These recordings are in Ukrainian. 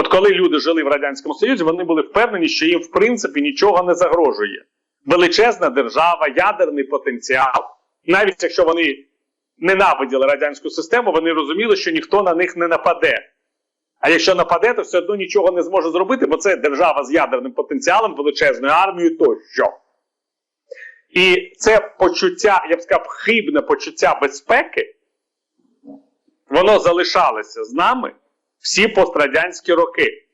От коли люди жили в Радянському Союзі, вони були впевнені, що їм в принципі нічого не загрожує. Величезна держава, ядерний потенціал. Навіть якщо вони ненавиділи радянську систему, вони розуміли, що ніхто на них не нападе. А якщо нападе, то все одно нічого не зможе зробити, бо це держава з ядерним потенціалом, величезною армією тощо. І це почуття, я б сказав, хибне почуття безпеки, воно залишалося з нами всі пострадянські роки.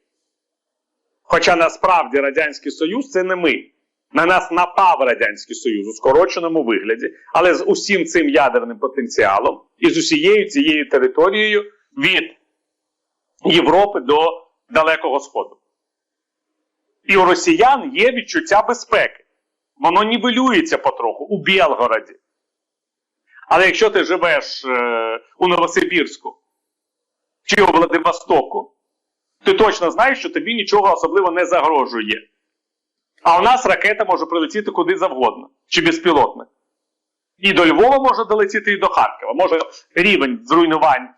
Хоча насправді Радянський Союз це не ми. На нас напав Радянський Союз у скороченому вигляді, але з усім цим ядерним потенціалом і з усією цією територією від Європи до Далекого Сходу. І у росіян є відчуття безпеки. Воно нівелюється потроху у Білгороді. Але якщо ти живеш е, у Новосибірську чи у Владивостоку, ти точно знаєш, що тобі нічого особливо не загрожує. А у нас ракета може прилетіти куди завгодно, чи безпілотник. І до Львова може долетіти, і до Харкова. Може рівень зруйнувань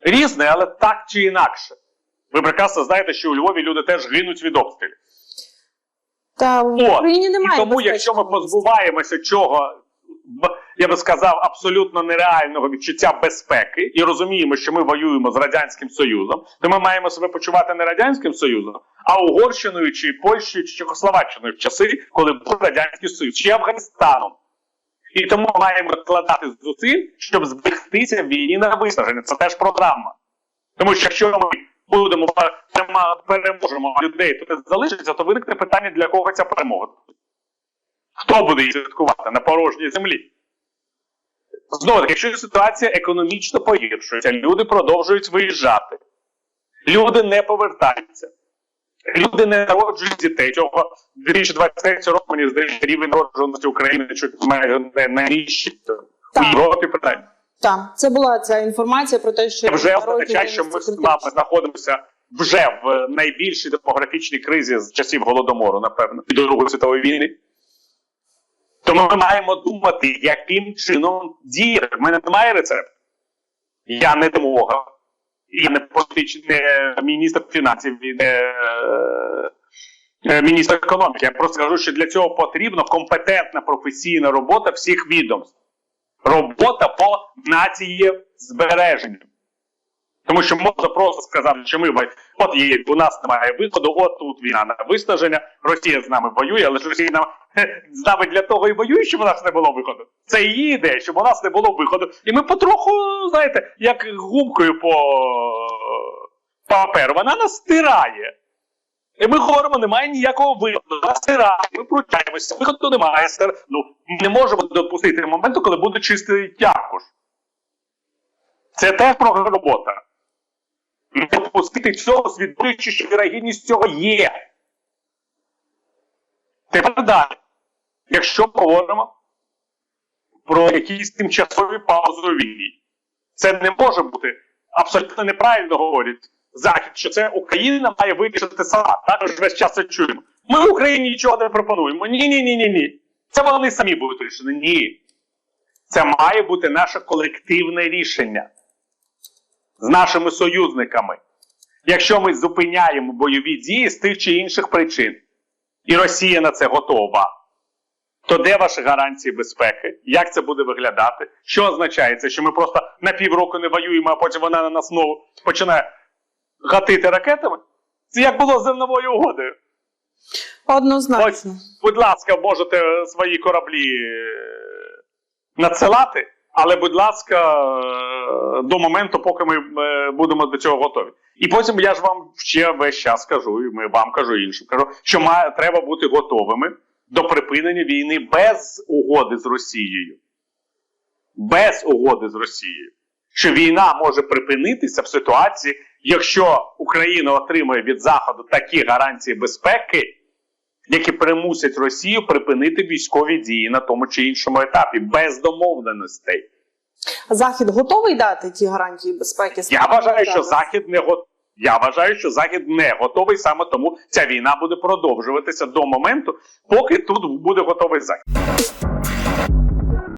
різний, але так чи інакше. Ви прекрасно знаєте, що у Львові люди теж гинуть від обстрілів. Та в Україні немає. І тому, якщо ми позбуваємося чого, я би сказав, абсолютно нереального відчуття безпеки і розуміємо, що ми воюємо з Радянським Союзом, то ми маємо себе почувати не Радянським Союзом, а Угорщиною чи Польщею чи Чехословаччиною в часи, коли був Радянський Союз, чи Афганістаном. І тому маємо вкладати зусиль, щоб зберегтися в війні на виснаження. Це теж програма. Тому що якщо ми будемо переможемо людей, то це залишиться, то виникне питання, для кого ця перемога. Хто буде її святкувати на порожній землі? Знову таки, якщо ситуація економічно погіршується, люди продовжують виїжджати, люди не повертаються, люди не народжують дітей. Чого 2023 року, мені здається, рівень народжуваності України чуть майже не найнижчий. У Європі питання. Так, це була ця інформація про те, що вже означає, що ми з вами знаходимося вже в найбільшій демографічній кризі з часів голодомору, напевно, і до Другої світової війни. Тому ми маємо думати, яким чином діяти. В мене немає рецепту. Я не демога, я не політичний міністр фінансів, не е, міністр економіки. Я просто кажу, що для цього потрібна компетентна професійна робота всіх відомств. Робота по нації збереженню. Тому що можна просто сказати, що ми от є, у нас немає виходу, от тут війна на виснаження, Росія з нами воює, але ж Росія нам, з нами для того і воює, щоб у нас не було виходу. Це її ідея, щоб у нас не було виходу. І ми потроху, знаєте, як губкою по паперу, вона нас стирає. І ми говоримо, немає ніякого виходу. Нас стирає, ми пручаємося, виходу немає. Ну, ми не можемо допустити моменту, коли буде чистий тякуш. Це теж програма робота. Не допустити цього, свідчуючи, що вірогідність цього є. Тепер далі. Якщо говоримо про якісь тимчасові паузи у війні, це не може бути абсолютно неправильно говорять Захід, що це Україна має вирішити сама. Також весь час це чуємо. Ми Україні нічого не пропонуємо. Ні, ні, ні, ні, ні. Це вони самі будуть рішені. Ні. Це має бути наше колективне рішення з нашими союзниками. Якщо ми зупиняємо бойові дії з тих чи інших причин, і Росія на це готова, то де ваші гарантії безпеки? Як це буде виглядати? Що означає це, що ми просто на півроку не воюємо, а потім вона на нас знову починає гатити ракетами? Це як було з зерновою угодою. Однозначно. Будь ласка, можете свої кораблі е, надсилати, але, будь ласка, до моменту, поки ми е, будемо до цього готові. І потім я ж вам ще весь час кажу, і ми вам кажу іншим, кажу, що має, треба бути готовими до припинення війни без угоди з Росією. Без угоди з Росією. Що війна може припинитися в ситуації, якщо Україна отримує від Заходу такі гарантії безпеки, які примусять Росію припинити військові дії на тому чи іншому етапі без домовленостей. Захід готовий дати ті гарантії безпеки? Я вважаю, що? Захід не го... Я вважаю, що Захід не готовий саме тому ця війна буде продовжуватися до моменту, поки тут буде готовий Захід.